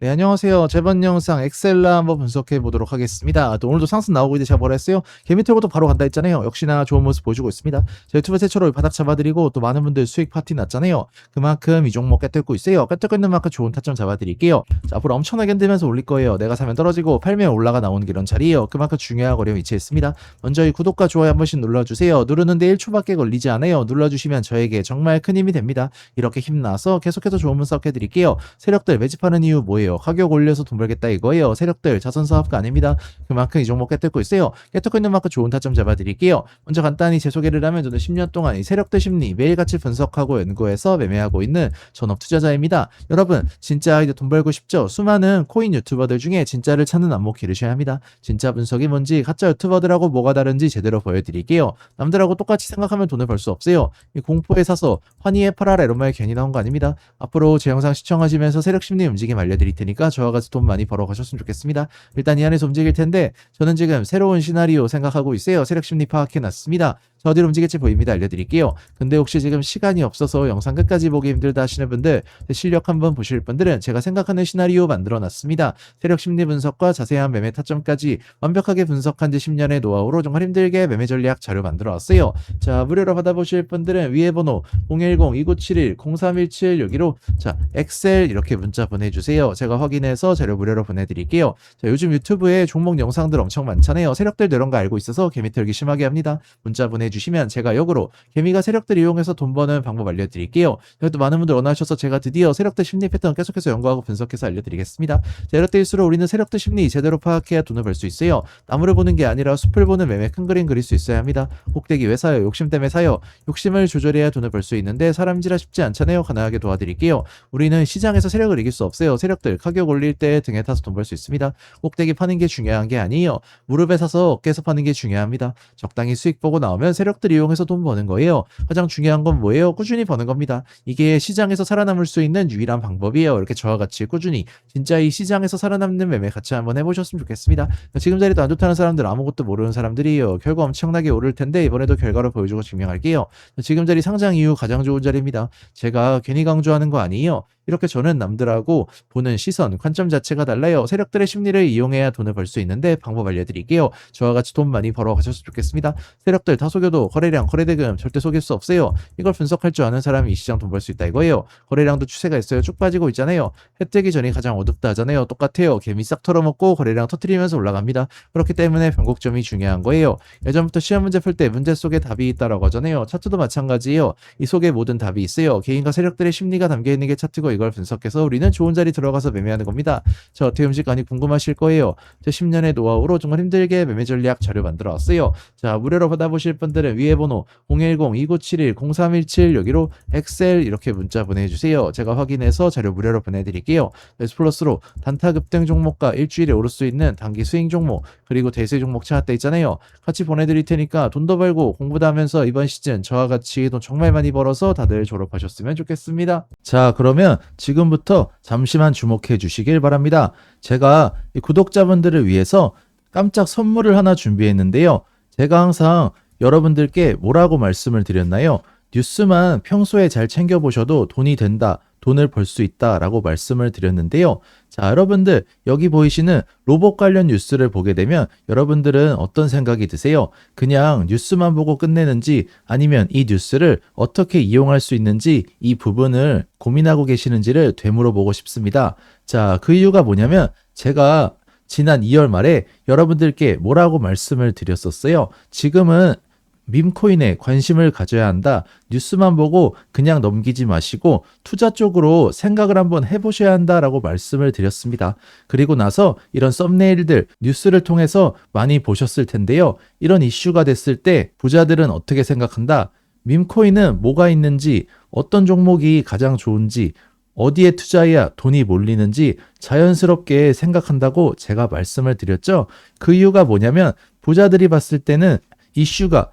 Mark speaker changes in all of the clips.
Speaker 1: 네, 안녕하세요. 저번 영상 엑셀라 한번 분석해 보도록 하겠습니다. 또 오늘도 상승 나오고 있는데 제가 뭐라 했어요? 개미 털고도 바로 간다 했잖아요. 역시나 좋은 모습 보여주고 있습니다. 제 유튜브 최초로 바닥 잡아드리고 또 많은 분들 수익 파티 났잖아요. 그만큼 이 종목 깨뜨고 있어요. 깨뜨고 있는 만큼 좋은 타점 잡아드릴게요. 자, 앞으로 엄청나게 흔들면서 올릴 거예요. 내가 사면 떨어지고 팔면 올라가 나오는 게 이런 자리예요. 그만큼 중요한 거리에 위치했습니다. 먼저 이 구독과 좋아요 한 번씩 눌러주세요. 누르는데 1초밖에 걸리지 않아요. 눌러주시면 저에게 정말 큰 힘이 됩니다. 이렇게 힘나서 계속해서 좋은 분석 해드릴게요. 세력들 매집하는 이유 뭐예요? 가격 올려서 돈 벌겠다 이거예요. 세력들 자선 사업가 아닙니다. 그만큼 이 종목 깨뜨고 있어요. 깨뜨고 있는 만큼 좋은 타점 잡아드릴게요. 먼저 간단히 제 소개를 하면 저는 10년 동안 이 세력들 심리 매일같이 분석하고 연구해서 매매하고 있는 전업 투자자입니다. 여러분 진짜 이제 돈 벌고 싶죠? 수많은 코인 유튜버들 중에 진짜를 찾는 안목 기르셔야 합니다. 진짜 분석이 뭔지 가짜 유튜버들하고 뭐가 다른지 제대로 보여드릴게요. 남들하고 똑같이 생각하면 돈을 벌 수 없어요. 이 공포에 사서 환희에 팔아라 이런 말 괜히 나온 거 아닙니다. 앞으로 제 영상 시청하시면서 세력 심리 움직임 알려드릴 테니까 저와 같이 돈 많이 벌어 가셨으면 좋겠습니다. 일단 이 안에서 움직일 텐데 저는 지금 새로운 시나리오 생각하고 있어요. 세력 심리 파악해 놨습니다. 저 어디로 움직일지 보입니다. 알려드릴게요. 근데 혹시 지금 시간이 없어서 영상 끝까지 보기 힘들다 하시는 분들 제 실력 한번 보실 분들은 제가 생각하는 시나리오 만들어 놨습니다. 세력 심리 분석과 자세한 매매 타점까지 완벽하게 분석한 지 10년의 노하우로 정말 힘들게 매매 전략 자료 만들어 왔어요. 자, 무료로 받아보실 분들은 위에 번호 010-2971-0317 여기로 자, 엑셀 이렇게 문자 보내주세요. 제가 확인해서 자료 무료로 보내드릴게요. 자, 요즘 유튜브에 종목 영상들 엄청 많잖아요. 세력들 이런 거 알고 있어서 개미 털기 심하게 합니다. 문자 보내 주시면 제가 역으로 개미가 세력들 이용해서 돈 버는 방법 알려드릴게요. 그래도 많은 분들 원하셔서 제가 드디어 세력들 심리 패턴 계속해서 연구하고 분석해서 알려드리겠습니다. 때일수록 우리는 세력들 심리 제대로 파악해야 돈을 벌 수 있어요. 나무를 보는 게 아니라 숲을 보는 매매 큰 그림 그릴 수 있어야 합니다. 꼭대기 왜 사요? 욕심 때문에 사요. 욕심을 조절해야 돈을 벌 수 있는데 사람지라 쉽지 않잖아요. 가능하게 도와드릴게요. 우리는 시장에서 세력을 이길 수 없어요. 세력들 가격 올릴 때 등에 타서 돈 벌 수 있습니다. 꼭대기 파는 게 중요한 게 아니에요. 무릎에 사서 어깨에서 파는 게 중요합니다. 적당히 수익 보고 나오면 세력들 이용해서 돈 버는 거예요. 가장 중요한 건 뭐예요? 꾸준히 버는 겁니다. 이게 시장에서 살아남을 수 있는 유일한 방법이에요. 이렇게 저와 같이 꾸준히 진짜 이 시장에서 살아남는 매매 같이 한번 해보셨으면 좋겠습니다. 지금 자리도 안 좋다는 사람들 아무것도 모르는 사람들이에요. 결과 엄청나게 오를 텐데 이번에도 결과를 보여주고 증명할게요. 지금 자리 상장 이후 가장 좋은 자리입니다. 제가 괜히 강조하는 거 아니에요. 이렇게 저는 남들하고 보는 시선, 관점 자체가 달라요. 세력들의 심리를 이용해야 돈을 벌 수 있는데 방법 알려드릴게요. 저와 같이 돈 많이 벌어 가셨으면 좋겠습니다. 세력들 다 속여도 거래량, 거래대금 절대 속일 수 없어요. 이걸 분석할 줄 아는 사람이 이 시장 돈 벌 수 있다 이거예요. 거래량도 추세가 있어요. 쭉 빠지고 있잖아요. 해 뜨기 전이 가장 어둡다 하잖아요. 똑같아요. 개미 싹 털어먹고 거래량 터트리면서 올라갑니다. 그렇기 때문에 변곡점이 중요한 거예요. 예전부터 시험 문제 풀 때 문제 속에 답이 있다라고 하잖아요. 차트도 마찬가지예요. 이 속에 모든 답이 있어요. 개인과 세력들의 심리가 담겨 있는 게 차트고 이걸 분석해서 우리는 좋은 자리 들어가서 매매하는 겁니다. 저 어떻게 음식 많이 궁금하실 거예요. 제 10년의 노하우로 정말 힘들게 매매 전략 자료 만들어 왔어요. 자, 무료로 받아보실 분들 은 위에 번호 010-2971-0317 여기로 엑셀 이렇게 문자 보내주세요. 제가 확인해서 자료 무료로 보내드릴게요. S 플러스로 단타 급등 종목과 일주일에 오를 수 있는 단기 스윙 종목 그리고 대세 종목 차트 있잖아요. 같이 보내드릴 테니까 돈도 벌고 공부도 하면서 이번 시즌 저와 같이 돈 정말 많이 벌어서 다들 졸업하셨으면 좋겠습니다. 자, 그러면 지금부터 잠시만 주목해 주시길 바랍니다. 제가 이 구독자분들을 위해서 깜짝 선물을 하나 준비했는데요. 제가 항상 여러분들께 뭐라고 말씀을 드렸나요? 뉴스만 평소에 잘 챙겨보셔도 돈이 된다, 돈을 벌 수 있다 라고 말씀을 드렸는데요. 자, 여러분들, 여기 보이시는 로봇 관련 뉴스를 보게 되면 여러분들은 어떤 생각이 드세요? 그냥 뉴스만 보고 끝내는지 아니면 이 뉴스를 어떻게 이용할 수 있는지 이 부분을 고민하고 계시는지를 되물어 보고 싶습니다. 자, 그 이유가 뭐냐면 제가 지난 2월 말에 여러분들께 뭐라고 말씀을 드렸었어요. 지금은 밈코인에 관심을 가져야 한다. 뉴스만 보고 그냥 넘기지 마시고 투자 쪽으로 생각을 한번 해보셔야 한다라고 말씀을 드렸습니다. 그리고 나서 이런 썸네일들 뉴스를 통해서 많이 보셨을 텐데요. 이런 이슈가 됐을 때 부자들은 어떻게 생각한다? 밈코인은 뭐가 있는지, 어떤 종목이 가장 좋은지, 어디에 투자해야 돈이 몰리는지 자연스럽게 생각한다고 제가 말씀을 드렸죠. 그 이유가 뭐냐면 부자들이 봤을 때는 이슈가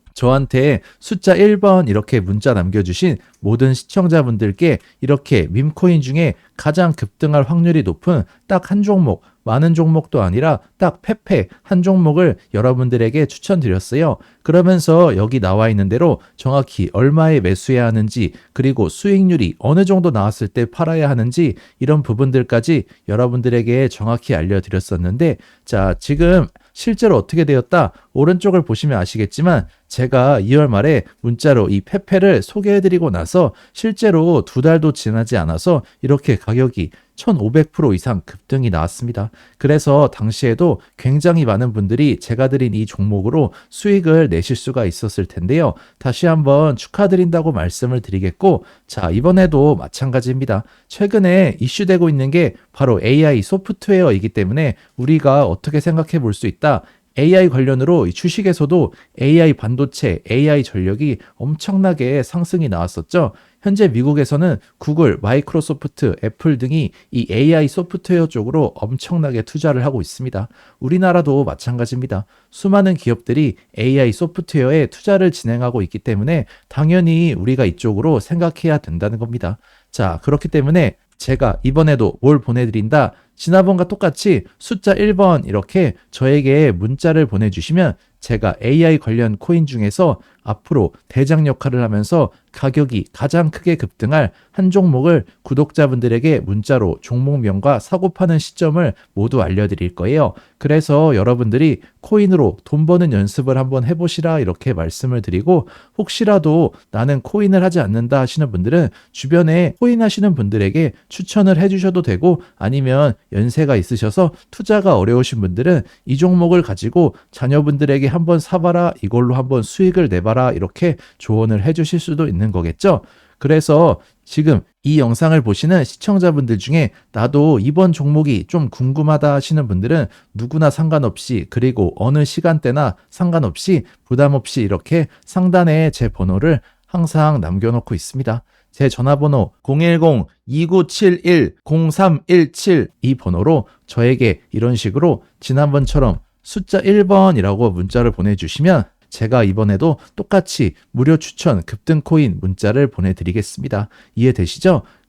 Speaker 1: 저한테 숫자 1번 이렇게 문자 남겨주신 모든 시청자분들께 이렇게 밈코인 중에 가장 급등할 확률이 높은 딱 한 종목, 많은 종목도 아니라 딱 페페 한 종목을 여러분들에게 추천드렸어요. 그러면서 여기 나와 있는 대로 정확히 얼마에 매수해야 하는지 그리고 수익률이 어느 정도 나왔을 때 팔아야 하는지 이런 부분들까지 여러분들에게 정확히 알려드렸었는데 자 지금 실제로 어떻게 되었다 오른쪽을 보시면 아시겠지만 제가 2월 말에 문자로 이 페페를 소개해드리고 나서 실제로 두 달도 지나지 않아서 이렇게 가격이 1500% 이상 급등이 나왔습니다. 그래서 당시에도 굉장히 많은 분들이 제가 드린 이 종목으로 수익을 내실 수가 있었을 텐데요. 다시 한번 축하드린다고 말씀을 드리겠고, 자, 이번에도 마찬가지입니다. 최근에 이슈되고 있는 게 바로 AI 소프트웨어이기 때문에 우리가 어떻게 생각해 볼 수 있다. AI 관련으로 이 주식에서도 AI 반도체, AI 전력이 엄청나게 상승이 나왔었죠. 현재 미국에서는 구글, 마이크로소프트, 애플 등이 이 AI 소프트웨어 쪽으로 엄청나게 투자를 하고 있습니다. 우리나라도 마찬가지입니다. 수많은 기업들이 AI 소프트웨어에 투자를 진행하고 있기 때문에 당연히 우리가 이쪽으로 생각해야 된다는 겁니다. 자, 그렇기 때문에 제가 이번에도 뭘 보내드린다. 지난번과 똑같이 숫자 1번 이렇게 저에게 문자를 보내주시면 제가 AI 관련 코인 중에서 앞으로 대장 역할을 하면서 가격이 가장 크게 급등할 한 종목을 구독자분들에게 문자로 종목명과 사고 파는 시점을 모두 알려드릴 거예요. 그래서 여러분들이 코인으로 돈 버는 연습을 한번 해보시라 이렇게 말씀을 드리고 혹시라도 나는 코인을 하지 않는다 하시는 분들은 주변에 코인 하시는 분들에게 추천을 해주셔도 되고 아니면 연세가 있으셔서 투자가 어려우신 분들은 이 종목을 가지고 자녀분들에게 한번 사봐라 이걸로 한번 수익을 내봐라 이렇게 조언을 해주실 수도 있는 거겠죠. 그래서 지금 이 영상을 보시는 시청자분들 중에 나도 이번 종목이 좀 궁금하다 하시는 분들은 누구나 상관없이 그리고 어느 시간대나 상관없이 부담 없이 이렇게 상단에 제 번호를 항상 남겨놓고 있습니다. 제 전화번호 010-2971-0317 이 번호로 저에게 이런 식으로 지난번처럼 숫자 1번이라고 문자를 보내주시면 제가 이번에도 똑같이 무료 추천 급등 코인 문자를 보내드리겠습니다. 이해되시죠?